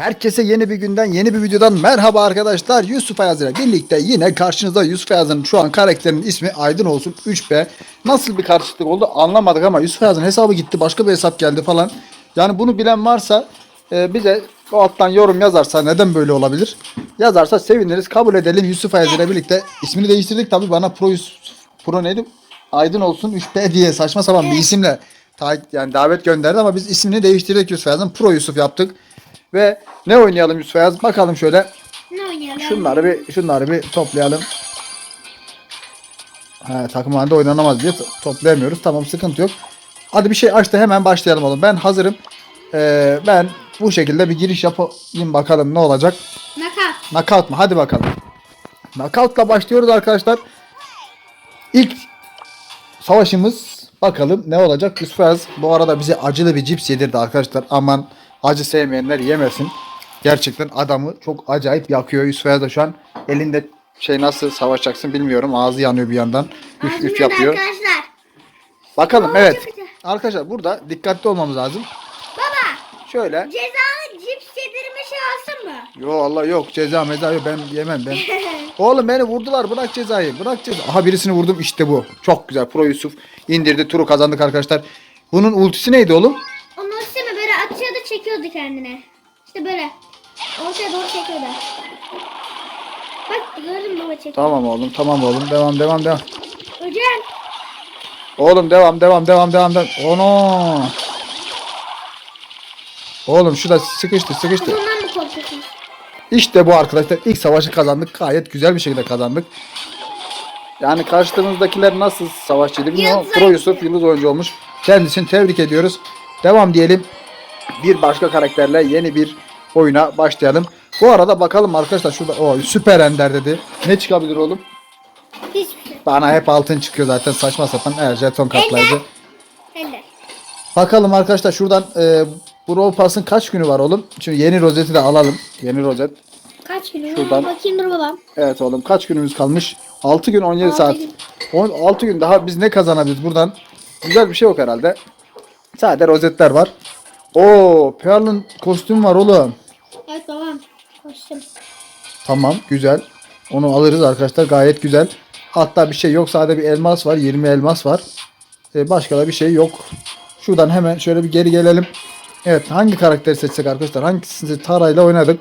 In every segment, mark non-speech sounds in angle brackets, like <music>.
Herkese yeni bir günden, yeni bir videodan merhaba arkadaşlar. Yusuf Ayaz ile birlikte yine karşınızda Yusuf Ayaz'ın şu an karakterinin ismi Aydın olsun 3B. Nasıl bir karşılıklık oldu anlamadık ama Yusuf Ayaz'ın hesabı gitti, başka bir hesap geldi falan. Yani bunu bilen varsa e, bize o alttan yorum yazarsa neden böyle olabilir? Yazarsa seviniriz, kabul edelim. Yusuf Ayaz ile birlikte ismini değiştirdik tabi bana Pro Yusuf, Pro neydi? Aydın olsun 3B diye saçma sapan bir isimle yani davet gönderdi ama biz ismini değiştirdik Yusuf Ayaz'ın Pro Yusuf yaptık. Ve ne oynayalım Yusuf Ayaz? Bakalım şöyle. Ne oynayalım? Şunları bir şunları bir toplayalım. He, takım halinde oynanamaz diye to- toplayamıyoruz. Tamam sıkıntı yok. Hadi bir şey aç da hemen başlayalım oğlum. Ben hazırım. Ee, ben bu şekilde bir giriş yapayım bakalım ne olacak. Nakat. Knockout mu? Hadi bakalım. Knockout'la başlıyoruz arkadaşlar. İlk savaşımız bakalım ne olacak. Yusuf bu arada bize acılı bir cips yedirdi arkadaşlar. Aman acı sevmeyenler yemesin. Gerçekten adamı çok acayip yakıyor. Yusuf Ayaz da şu an elinde şey nasıl savaşacaksın bilmiyorum. Ağzı yanıyor bir yandan. Üf üf yapıyor. Arkadaşlar. Bakalım evet. Arkadaşlar burada dikkatli olmamız lazım. Baba Şöyle. cezalı cips yedirme şey alsın mı? Yo Allah yok ceza meza yok ben yemem ben. <laughs> Oğlum beni vurdular bırak cezayı bırak ceza. Aha birisini vurdum işte bu. Çok güzel Pro Yusuf indirdi turu kazandık arkadaşlar. Bunun ultisi neydi oğlum? Çekiyordu kendine. İşte böyle. Ortaya doğru çekiyordu. Bak gördün mü baba çekiyor. Tamam oğlum tamam oğlum devam devam devam. Hocam. Oğlum devam devam devam devam devam. Ono. Oğlum şu da sıkıştı sıkıştı. Bundan mı korkuyorsunuz? İşte bu arkadaşlar ilk savaşı kazandık. Gayet güzel bir şekilde kazandık. Yani karşımızdakiler nasıl savaşçıydı bilmiyorum. Pro. Yusuf yıldız oyuncu olmuş. Kendisini tebrik ediyoruz. Devam diyelim. Bir başka karakterle yeni bir oyuna başlayalım. Bu arada bakalım arkadaşlar şurada o süper ender dedi. Ne çıkabilir oğlum? Hiçbir şey. Bana hep altın çıkıyor zaten saçma sapan. Evet jeton katlayıcı. Bakalım arkadaşlar şuradan e, Brawl Pass'ın kaç günü var oğlum? Şimdi yeni rozeti de alalım. Yeni rozet. Kaç gün? Şuradan. Bakayım dur babam. Evet oğlum kaç günümüz kalmış? 6 gün 17 Altı saat. gün. 6 gün daha biz ne kazanabiliriz buradan? Güzel bir şey yok herhalde. Sadece rozetler var. Oo, Pearl'ın kostümü var oğlum. Evet babam. Koştum. Tamam, güzel. Onu alırız arkadaşlar. Gayet güzel. Hatta bir şey yok. Sadece bir elmas var. 20 elmas var. Ee, başka da bir şey yok. Şuradan hemen şöyle bir geri gelelim. Evet, hangi karakteri seçsek arkadaşlar? Hangisini Tara ile oynadık?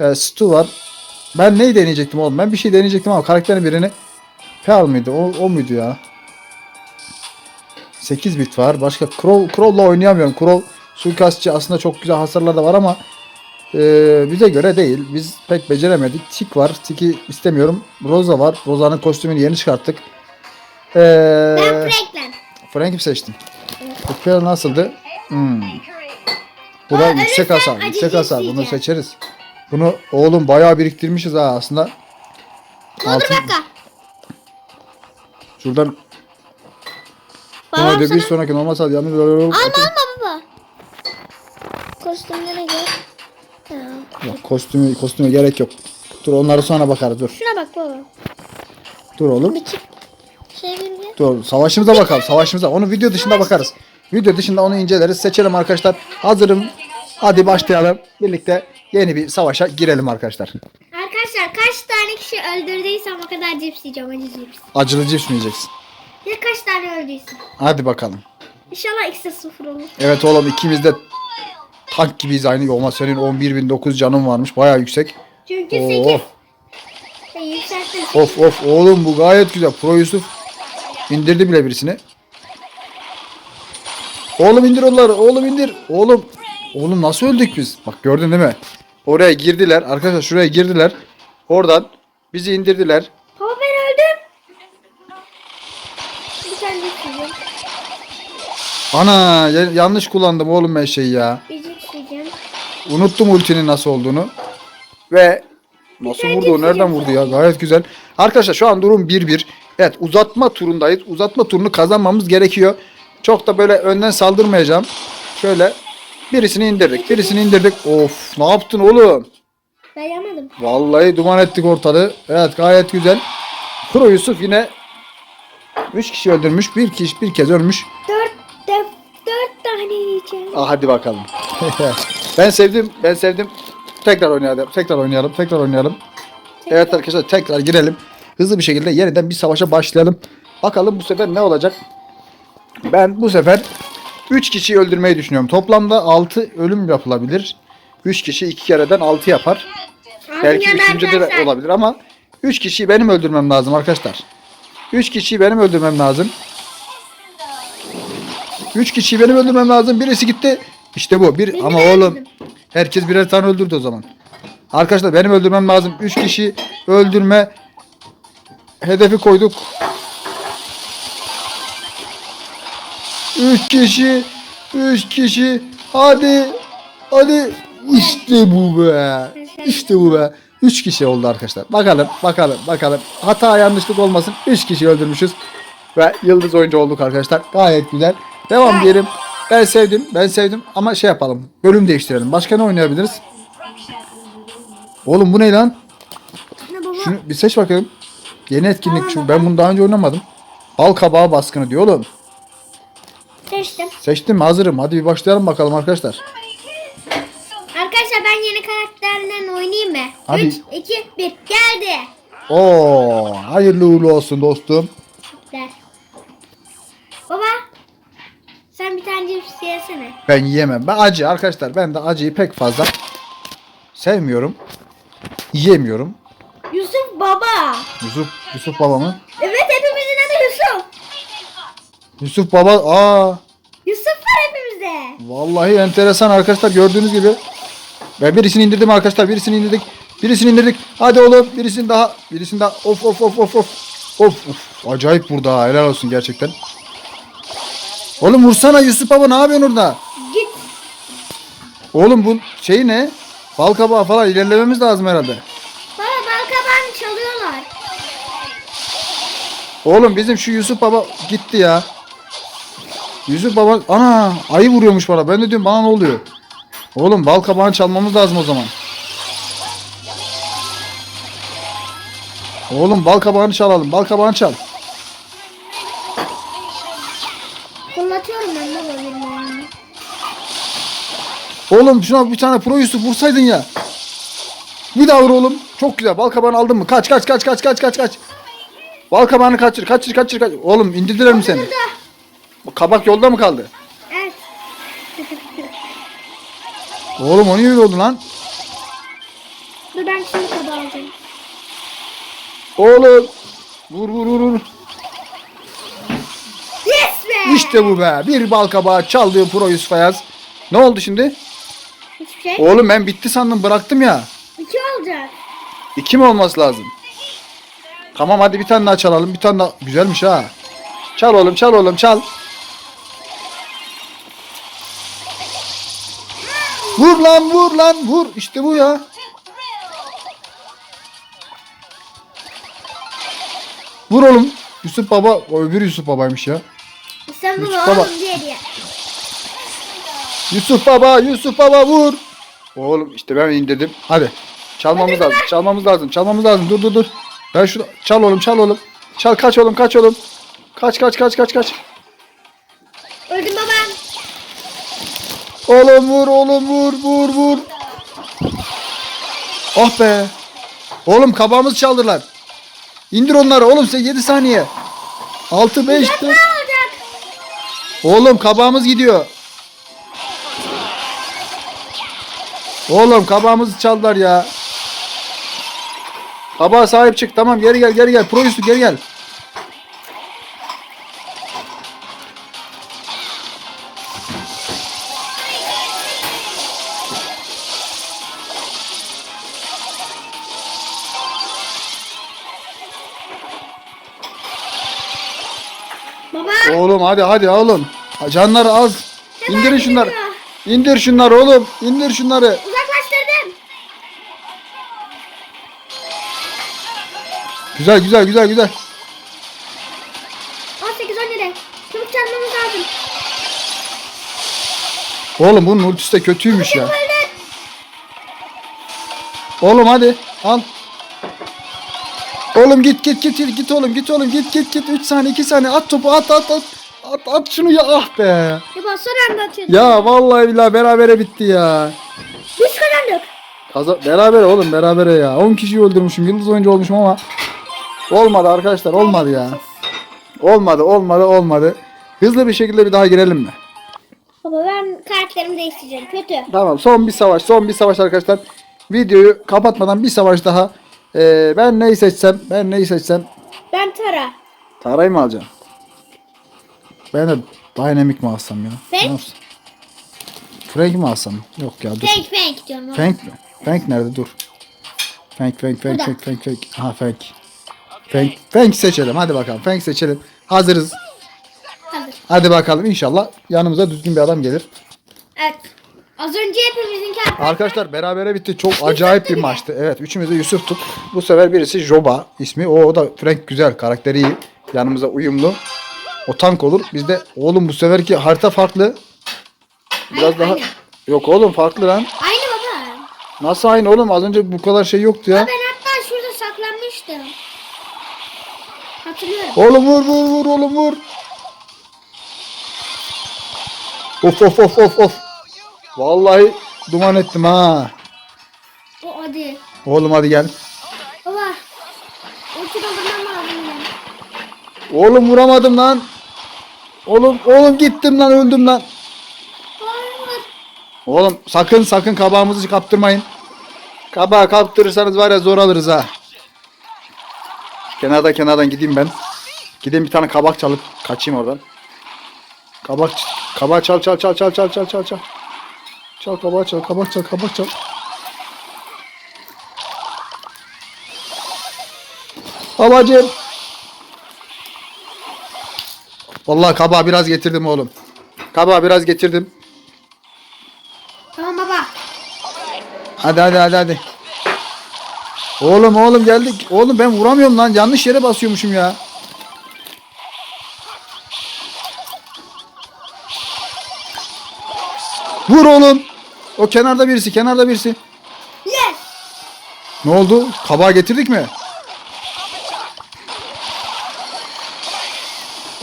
Ee, Stu var. Ben neyi deneyecektim oğlum? Ben bir şey deneyecektim ama karakterin birini Pearl mıydı? O, o muydu ya? 8 bit var. Başka Crow, Crow'la oynayamıyorum. Crow suikastçı aslında çok güzel hasarlar da var ama ee, bize göre değil. Biz pek beceremedik. Tik var. Tik'i istemiyorum. Rosa var. Rosa'nın kostümünü yeni çıkarttık. Ee, Ben Franklin. Frank'i seçtim. Pearl nasıldı? Hmm. Bu da yüksek hasar. Yüksek hasar. Bunu seçeriz. Bunu oğlum bayağı biriktirmişiz ha aslında. Altın-. Şuradan sana... bir sonraki normal saat yalnız Alma alma baba. Kostümlere gel. Ha. Yok, kostümü kostüme gerek yok. Dur onları sonra bakarız dur. Şuna bak baba. Dur oğlum. Bir çık. Şey. Dur savaşımıza bakalım. Savaşımıza. Onu video dışında bakarız. Video dışında onu inceleriz. Seçelim arkadaşlar. Hazırım. Hadi başlayalım. Birlikte yeni bir savaşa girelim arkadaşlar. Arkadaşlar kaç tane kişi öldürdüysem o kadar cips yiyeceğim acı cips. Acılı cips mi yiyeceksin? Ya kaç tane öldüysem. Hadi bakalım. İnşallah x'e sıfır olur. Evet oğlum ikimiz de tank gibiyiz aynı. Olma senin 11.009 canın varmış. Baya yüksek. Çünkü Oo. 8. Yükselttim. Of of oğlum bu gayet güzel. Pro Yusuf indirdi bile birisini. Oğlum indir onları. Oğlum indir. Oğlum. Oğlum nasıl öldük biz? Bak gördün değil mi? Oraya girdiler. Arkadaşlar şuraya girdiler. Oradan bizi indirdiler. Baba ben öldüm. Bir tane. Ana ya- yanlış kullandım oğlum ben şeyi ya. Bir. Unuttum ultinin nasıl olduğunu. Ve nasıl vurdu o? Nereden vurdu ya? Gayet güzel. Arkadaşlar şu an durum 1-1. Evet uzatma turundayız. Uzatma turunu kazanmamız gerekiyor. Çok da böyle önden saldırmayacağım. Şöyle birisini indirdik. Birisini indirdik. Of ne yaptın oğlum? Dayanamadım. Vallahi duman ettik ortalığı. Evet gayet güzel. Pro Yusuf yine 3 kişi öldürmüş. Bir kişi bir kez ölmüş. Dört, dört, dört tane yiyeceğim. Ah hadi bakalım. <laughs> ben sevdim. Ben sevdim. Tekrar oynayalım. Tekrar oynayalım. Tekrar oynayalım. Evet arkadaşlar tekrar girelim. Hızlı bir şekilde yeniden bir savaşa başlayalım. Bakalım bu sefer ne olacak? Ben bu sefer 3 kişiyi öldürmeyi düşünüyorum. Toplamda 6 ölüm yapılabilir. 3 kişi 2 kereden 6 yapar. Belki üçüncü de olabilir ama 3 kişiyi benim öldürmem lazım arkadaşlar. 3 kişiyi benim öldürmem lazım. 3 kişiyi benim öldürmem lazım. Birisi gitti. İşte bu. Bir ama oğlum herkes birer tane öldürdü o zaman. Arkadaşlar benim öldürmem lazım. 3 kişi öldürme hedefi koyduk. 3 kişi 3 kişi hadi hadi işte bu be. İşte bu be. 3 kişi oldu arkadaşlar. Bakalım bakalım bakalım. Hata yanlışlık olmasın. 3 kişi öldürmüşüz. Ve yıldız oyuncu olduk arkadaşlar. Gayet güzel. Devam diyelim. Ben sevdim. Ben sevdim. Ama şey yapalım. Bölüm değiştirelim. Başka ne oynayabiliriz? Oğlum bu ne lan? Ne baba? Şunu bir seç bakayım. Yeni etkinlik Tamam baba. Ben bunu daha önce oynamadım. Bal kabağı baskını diyor oğlum. Seçtim. Seçtim? Hazırım. Hadi bir başlayalım bakalım arkadaşlar. Arkadaşlar ben yeni karakterlerle oynayayım mı? Hadi. 3, 2, 1. Geldi. Oo, hayırlı uğurlu olsun dostum. Der. Baba. Sen bir tane cips yesene. Ben yiyemem. Ben acı arkadaşlar. Ben de acıyı pek fazla sevmiyorum. Yiyemiyorum. Yusuf baba. Yusuf, Yusuf baba mı? Evet hepimizin adı Yusuf. Yusuf baba. Aa, Yusuf var hepimizde. vallahi enteresan arkadaşlar gördüğünüz gibi. Ben birisini indirdim arkadaşlar. Birisini indirdik. Birisini indirdik. Hadi oğlum. Birisini daha. Birisini daha. Of of of of of. Of of. Acayip burada. Helal olsun gerçekten. Oğlum vursana Yusuf baba ne yapıyorsun orada? Git. Oğlum bu şey ne? Bal kabağı falan ilerlememiz lazım herhalde. Baba balkabağını çalıyorlar. Oğlum bizim şu Yusuf baba gitti ya. Yusuf baba ana ayı vuruyormuş bana. Ben de diyorum bana ne oluyor? Oğlum bal kabağını çalmamız lazım o zaman. Oğlum bal kabağını çalalım. Bal kabağını çal. Oğlum şuna bir tane pro Yusuf vursaydın ya. Bir daha vur oğlum. Çok güzel. Bal kabağını aldın mı? Kaç kaç kaç kaç kaç kaç kaç. Bal kabağını kaçır kaçır kaçır kaçır. Oğlum indirdiler mi seni? Bu kabak yolda mı kaldı? Evet. <laughs> Oğlum o niye öyle oldu lan? Dur ben şimdi tabağı alacağım. Oğlum. Vur vur vur vur. Yes be. İşte bu be. Bir bal kabağı çaldı Pro Yusuf Ayaz. Ne oldu şimdi? Şey. Oğlum ben bitti sandım bıraktım ya. İki olacak. İki mi olması lazım? Tamam hadi bir tane daha çalalım. Bir tane daha. Güzelmiş ha. Çal oğlum çal oğlum çal. Vur lan vur lan vur. İşte bu ya. Vur oğlum. Yusuf baba. O öbür Yusuf babaymış ya. Yusuf baba. Yusuf baba, Yusuf baba vur. Oğlum işte ben indirdim. Hadi. Çalmamız lazım. Çalmamız lazım. Çalmamız lazım. Dur dur dur. Ben şunu çal oğlum, çal oğlum. Çal kaç oğlum, kaç oğlum. Kaç kaç kaç kaç kaç. Öldüm babam. Oğlum vur, oğlum vur, vur, vur. Oh be. Oğlum kabağımızı çaldılar. İndir onları oğlum sen 7 saniye. 6 5 4. Ne olacak? Oğlum kabağımız gidiyor. Oğlum kabağımızı çaldılar ya. Kabağa sahip çık. Tamam geri gel geri gel. Pro Yusuf geri gel. Baba. Oğlum hadi hadi oğlum. Canlar az. İndirin şunları. İndir şunları oğlum. İndir şunları. Güzel güzel güzel güzel. 18 17. Çabuk çalmamız lazım. Oğlum bunun ultisi de kötüymüş ya. Oğlum hadi al. Oğlum git git git git git oğlum git oğlum git git git 3 saniye 2 saniye at topu at at at. At at şunu ya ah be. Ya anda atıyordum. Ya vallahi billahi berabere bitti ya. Biz kazandık. Kaza beraber oğlum beraber ya. 10 kişiyi öldürmüşüm. Yıldız oyuncu olmuşum ama olmadı arkadaşlar olmadı ya. Olmadı olmadı olmadı. Hızlı bir şekilde bir daha girelim mi? Baba ben karakterimi değiştireceğim. Kötü. Tamam son bir savaş son bir savaş arkadaşlar. Videoyu kapatmadan bir savaş daha. Ee, ben neyi seçsem ben neyi seçsem Ben Tara. Tarayı mı alacağım? Ben de Dynamic mi alsam ya? Frank? Ne yapsam? Frank mi alsam? Yok ya dur. Fake fake diyorum. Frank mi? Frank nerede? Dur. Frank, Frank, Frank. Frank, Frank, Frank. Ha Frank. Frank, Frank seçelim. Hadi bakalım. Frank seçelim. Hazırız. Hazır. Hadi bakalım inşallah yanımıza düzgün bir adam gelir. Evet. Az önce hepimizin karakter. Arkadaşlar berabere bitti. Çok acayip bir maçtı. Evet üçümüz de Yusuf'tuk. Bu sefer birisi Joba ismi. O, o da Frank güzel. Karakteri iyi. Yanımıza uyumlu. O tank olur. Bizde oğlum bu seferki harita farklı. Biraz Aynı, daha... aynı. Yok oğlum farklı lan. Aynı baba. Nasıl aynı oğlum? Az önce bu kadar şey yoktu ya. Ben hatta şurada saklanmıştım. Hatırlıyorum. Oğlum vur vur vur oğlum vur. Of of of of of. Vallahi duman ettim ha. O hadi. Oğlum hadi gel. Baba. Lazım. Oğlum vuramadım lan. Oğlum oğlum gittim lan öldüm lan. Hayır. Oğlum sakın sakın kabağımızı kaptırmayın. Kabağı kaptırırsanız var ya zor alırız ha. Kenarda kenardan gideyim ben. Gideyim bir tane kabak çalıp kaçayım oradan. Kabak kabak çal çal çal çal çal çal çal çal. Çal kabak çal kabak çal kabak çal. Babacım. Vallahi kabağı biraz getirdim oğlum. Kabağı biraz getirdim. Tamam baba. Hadi hadi hadi hadi. Oğlum oğlum geldik. Oğlum ben vuramıyorum lan. Yanlış yere basıyormuşum ya. Vur oğlum. O kenarda birisi, kenarda birisi. Yes. Ne oldu? Kabağı getirdik mi?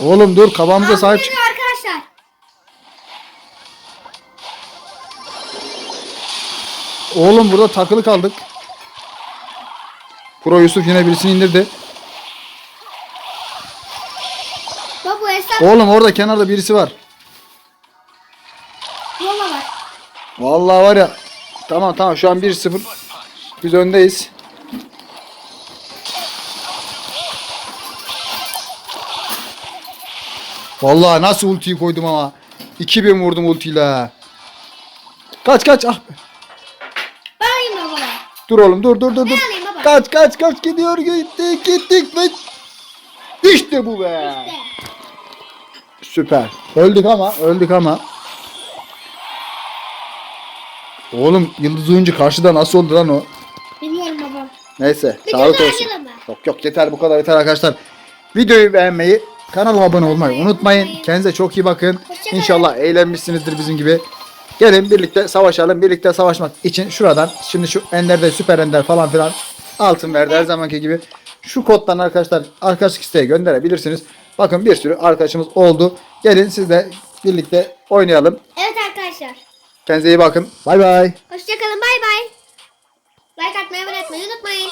Oğlum dur kabağımıza sahip çık. Arkadaşlar. Oğlum burada takılı kaldık. Pro Yusuf yine birisini indirdi. Baba hesap Oğlum orada kenarda birisi var. yola var. Vallahi var ya. Tamam tamam şu an 1-0. Biz öndeyiz. Vallahi nasıl ultiyi koydum ama. 2000 vurdum ultiyle. Kaç kaç ah. be. Dur oğlum dur dur dur dur. Kaç kaç kaç gidiyor gittik gittik ve işte bu be. İşte. Süper. Öldük ama öldük ama. Oğlum Yıldız Oyuncu karşıda nasıl oldu lan o? Bilmiyorum baba. Neyse. Bir sağlık olsun. Yok yok yeter bu kadar yeter arkadaşlar. Videoyu beğenmeyi, kanalıma abone olmayı unutmayın. Kendinize çok iyi bakın. Hoşçakalın. İnşallah eğlenmişsinizdir bizim gibi. Gelin birlikte savaşalım. Birlikte savaşmak için şuradan şimdi şu Ender'de süper Ender falan filan altın verdi her zamanki gibi. Şu koddan arkadaşlar arkadaşlık isteği gönderebilirsiniz. Bakın bir sürü arkadaşımız oldu. Gelin siz de birlikte oynayalım. Evet arkadaşlar. Kendinize iyi bakın. Bay bay. Hoşçakalın bay bay. Like atmayı unutmayın unutmayın.